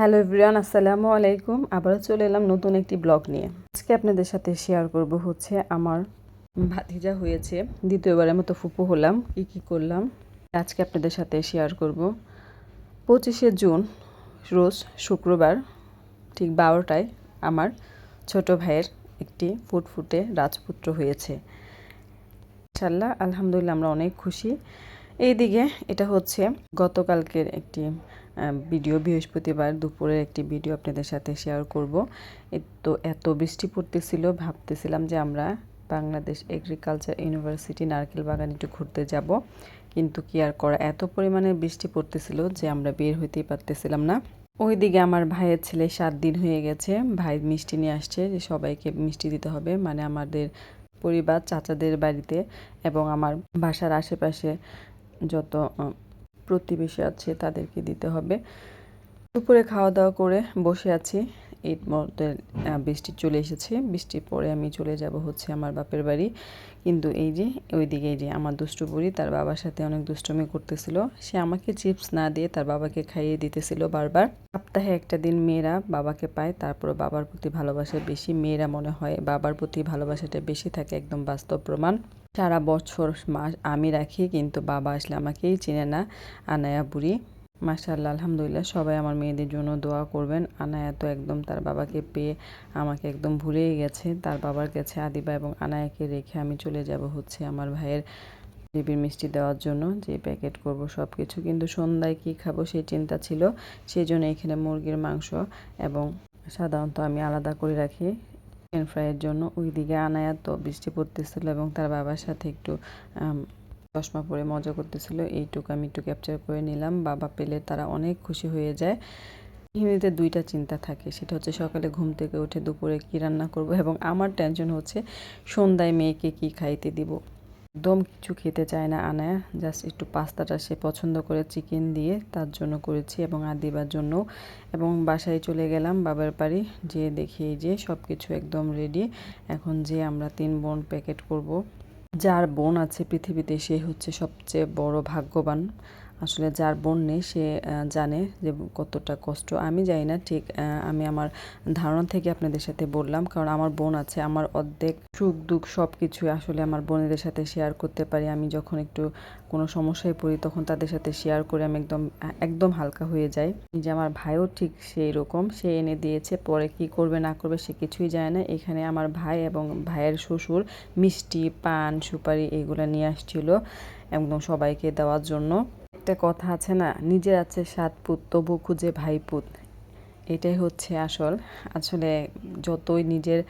Hello everyone, আসসালামু আলাইকুম। আবারও চলে এলাম নতুন একটি ব্লগ নিয়ে। আজকে আপনাদের সাথে শেয়ার করব হচ্ছে আমার ভাতিজা হয়েছে। দ্বিতীয়বারের মতো ফুপু হলাম, কি কি করলাম আজকে আপনাদের সাথে শেয়ার করব। পঁচিশে জুন, রোজ শুক্রবার, ঠিক বারোটায় আমার ছোট ভাইয়ের একটি ফুটফুটে রাজপুত্র হয়েছে। ইনশাল্লাহ আলহামদুলিল্লাহ আমরা অনেক খুশি। এইদিকে এটা হচ্ছে গতকালকের একটি ভিডিও। বৃহস্পতিবার দুপুরের একটি ভিডিও আপনাদের সাথে শেয়ার করব। তো এত বৃষ্টি পড়তেছিল, ভাবতেছিলাম যে আমরা বাংলাদেশ এগ্রিকালচার ইউনিভার্সিটি নারকেল বাগান একটু ঘুরতে যাব। কিন্তু কি আর করা, এত পরিমাণে বৃষ্টি পড়তেছিল যে আমরা বের হইতেই পারতেছিলাম না। ওইদিকে আমার ভাইয়ের ছেলে সাত দিন হয়ে গেছে, ভাই মিষ্টি নিয়ে আসছে যে সবাইকে মিষ্টি দিতে হবে। মানে আমাদের পরিবার, চাচাদের বাড়িতে এবং আমার বাসার আশেপাশে যত প্রতিবেশী আছে তাদেরকে দিতে হবে। দুপুরে খাওয়া দাওয়া করে বসে আছি। এর মধ্যে বৃষ্টি চলে এসেছে। বৃষ্টির পরে আমি চলে যাব হচ্ছে আমার বাপের বাড়ি। কিন্তু এই যে, ওইদিকে দিকে যে আমার দুষ্টু বুড়ি, তার বাবার সাথে অনেক দুষ্টমি করতেছিল। সে আমাকে চিপস না দিয়ে তার বাবাকে খাইয়ে দিতেছিল বারবার। সপ্তাহে একটা দিন মেয়েরা বাবাকে পায় তারপর বাবার প্রতি ভালোবাসা বেশি, মেয়েরা মনে হয় বাবার প্রতি ভালোবাসাটা বেশি থাকে একদম বাস্তব প্রমাণ। সারা বছর মাস আমি রাখি, কিন্তু বাবা আসলে আমাকেই চিনে না, আনায়া বুড়ি। মাশাল্লাহ আলহামদুলিল্লাহ, সবাই আমার মেয়েদের জন্য দোয়া করবেন। আনায়া তো একদম তার বাবাকে পেয়ে আমাকে একদম ভুলেই গেছে। তার বাবার কাছে আদিবা এবং আনায়াকে রেখে আমি চলে যাব হচ্ছে আমার ভাইয়ের বেবির মিষ্টি দেওয়ার জন্য যে প্যাকেট করব সব কিছু কিন্তু সন্ধ্যায় কী খাব সেই চিন্তা ছিল সেই জন্য এখানে মুরগির মাংস এবং সাধারণত আমি আলাদা করে রাখি চিকেন ফ্রাইয়ের জন্য। ওই দিকে আনায়া তো বৃষ্টি পড়তেছিল এবং তার বাবার সাথে একটু চশমা পরে মজা করতেছিল। এইটুকু আমি একটু ক্যাপচার করে নিলাম। বাবা পেলে তারা অনেক খুশি হয়ে যায়। গৃহিণীদের দুইটা চিন্তা থাকে, সেটা হচ্ছে সকালে ঘুম থেকে উঠে দুপুরে কী রান্না করব এবং আমার টেনশন হচ্ছে সন্ধ্যায় মেয়েকে কি খাইতে দিব। একদম কিছু খেতে চায় না আনায়া জাস্ট একটু পাস্তাটা সে পছন্দ করে চিকেন দিয়ে তার জন্য করেছি এবং আর দেবার জন্য। এবং বাসায় চলে গেলাম বাবার বাড়ি যে দেখি যে সব কিছু একদম রেডি এখন যে আমরা তিন বোন প্যাকেট করব। যার বোন আছে পৃথিবীতে, সে হচ্ছে সবচেয়ে বড় ভাগ্যবান। আসলে যার বোন নেই, সে জানে যে কতটা কষ্ট। আমি জানি না ঠিক আমি আমার ধারণা থেকে আপনাদের সাথে বললাম, কারণ আমার বোন আছে, আমার অর্ধেক সুখ, দুঃখ সব কিছু আসলে আমার বোনেদের সাথে শেয়ার করতে পারি। আমি যখন একটু কোনো সমস্যায় পড়ি, তখন তাদের সাথে শেয়ার করে আমি একদম একদম হালকা হয়ে যাই। যে আমার ভাইও ঠিক সেই রকম, সে এনে দিয়েছে, পরে কি করবে, না করবে সে কিছুই জানে না। এখানে আমার ভাই এবং ভাইয়ের শ্বশুর মিষ্টি, পান, সুপারি এগুলো নিয়ে আসছিল, একদম সবাইকে দেওয়ার জন্য। একটা কথা আছে না, নিজের আছে সাত পুত, তবু খুঁজে ভাই পুত। এটাই হচ্ছে আসল। আসলে যতই নিজের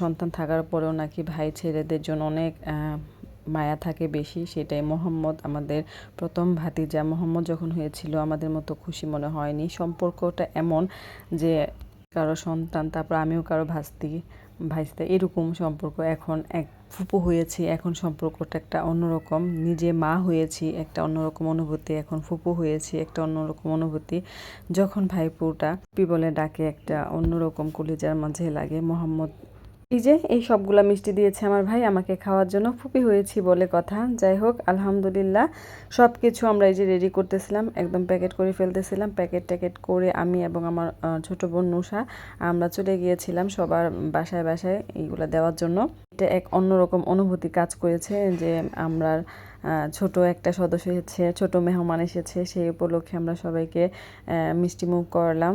সন্তান থাকার পরেও নাকি ভাই ছেলেদের জন্য অনেক মায়া থাকে বেশি, সেটাই মোহাম্মদ। আমাদের প্রথম ভাতিজা মোহাম্মদ যখন হয়েছিল, আমাদের মতো খুশি মনে হয়নি। সম্পর্কটা এমন যে, কারও সন্তান, তারপর আমিও কারও ভাস্তি। ভাইস্তা, এরকম সম্পর্ক এখন এক ফুপু হয়েছি, এখন সম্পর্কটা একটা অন্যরকম। নিজে মা হয়েছি, একটা অন্যরকম অনুভূতি, এখন ফুপু হয়েছি, একটা অন্যরকম অনুভূতি। যখন ভাইপুটা পি বলে ডাকে, একটা অন্যরকম কলিজার মাঝে লাগে। মোহাম্মদ এই যে, এই সবগুলা মিষ্টি দিয়েছে আমার ভাই, আমাকে খাওয়ার জন্য ফুপি হয়েছি বলে কথা। যাই হোক, আলহামদুলিল্লাহ সব কিছু আমরা এই যে রেডি করতেছিলাম, একদম প্যাকেট করে ফেলতেছিলাম। প্যাকেট ট্যাকেট করে আমি এবং আমার ছোট বোন নুষা আমরা চলে গিয়েছিলাম সবার বাসায় বাসায় এইগুলো দেওয়ার জন্য। এটা এক অন্যরকম অনুভূতি কাজ করেছে যে আমরা ছোট একটা সদস্য এসেছে, ছোট মেহমান এসেছে সেই উপলক্ষে আমরা সবাইকে মিষ্টি মুখ করলাম।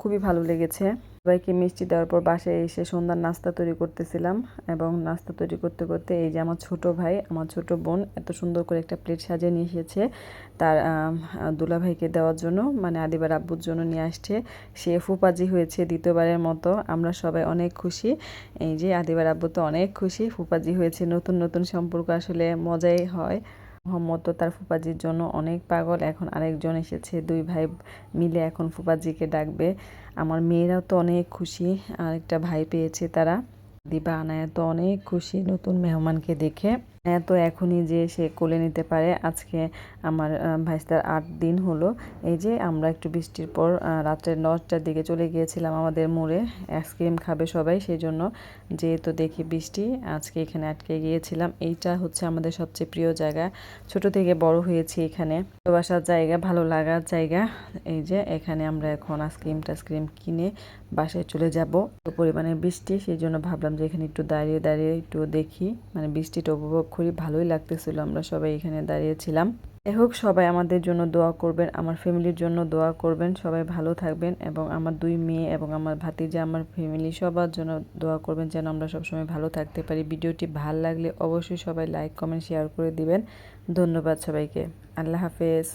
খুবই ভালো লেগেছে। সবাইকে মিষ্টি দেওয়ার পর বাসায় এসে সন্ধ্যার নাস্তা তৈরি করতেছিলাম এবং নাস্তা তৈরি করতে করতে এই যে আমার ছোট ভাই, আমার ছোট বোন এত সুন্দর করে একটা প্লেট সাজিয়ে নিয়ে এসেছে। তার দুলা ভাইকে দেওয়ার জন্য মানে আদিবার আব্বুর জন্য নিয়ে আসছে। সে ফুপাজি হয়েছে দ্বিতীয়বারের মতো। আমরা সবাই অনেক খুশি। এই যে আদিবার আব্বু তো অনেক খুশি। ফুপাজি হয়েছে নতুন নতুন সম্পর্ক আসলে মজাই হয়। মোহাম্মদ তো তার ফুপাজির জন্য অনেক পাগল। এখন আরেকজন এসেছে। দুই ভাই মিলে এখন ফুপাজিকে ডাকবে। আমার মেয়েরাও তো অনেক খুশি। আরেকটা ভাই পেয়েছে তারা। দিবা আনায়া তো অনেক খুশি নতুন মেহমানকে দেখে। তো এখনই যে সে কোলে নিতে পারে, আজকে আমার ভাইস্তার আট দিন হলো। এই যে আমরা একটু বৃষ্টির পর রাত্রে নটার দিকে চলে গিয়েছিলাম আমাদের মোড়ে। আইসক্রিম খাবে সবাই সেই জন্য যেহেতু দেখি বৃষ্টি, আজকে এখানে আটকে গিয়েছিলাম। এইটা হচ্ছে আমাদের সবচেয়ে প্রিয় জায়গা। ছোট থেকে বড় হয়েছি এখানে। ভালোবাসার জায়গা, ভালো লাগার জায়গা। এই যে এখানে আমরা এখন আইসক্রিম টাইসক্রিম কিনে বাসায় চলে যাব। পরিমাণে বৃষ্টি সেই জন্য ভাবলাম যে এখানে একটু দাঁড়িয়ে দাঁড়িয়ে একটু দেখি। মানে বৃষ্টিটা উপভোগ করি ভালোই লাগতেছিল, আমরা সবাই এখানে দাঁড়িয়েছিলাম এ হোক, সবাই আমাদের জন্য দোয়া করবেন, আমার ফ্যামিলির জন্য দোয়া করবেন, সবাই ভালো থাকবেন এবং আমার দুই মেয়ে এবং আমার ভাতিজা, আমার ফ্যামিলি সবার জন্য দোয়া করবেন যেন আমরা সবসময় ভালো থাকতে পারি। ভিডিওটি ভালো লাগলে অবশ্যই সবাই লাইক, কমেন্ট, শেয়ার করে দিবেন। ধন্যবাদ সবাইকে। আল্লাহ হাফেজ।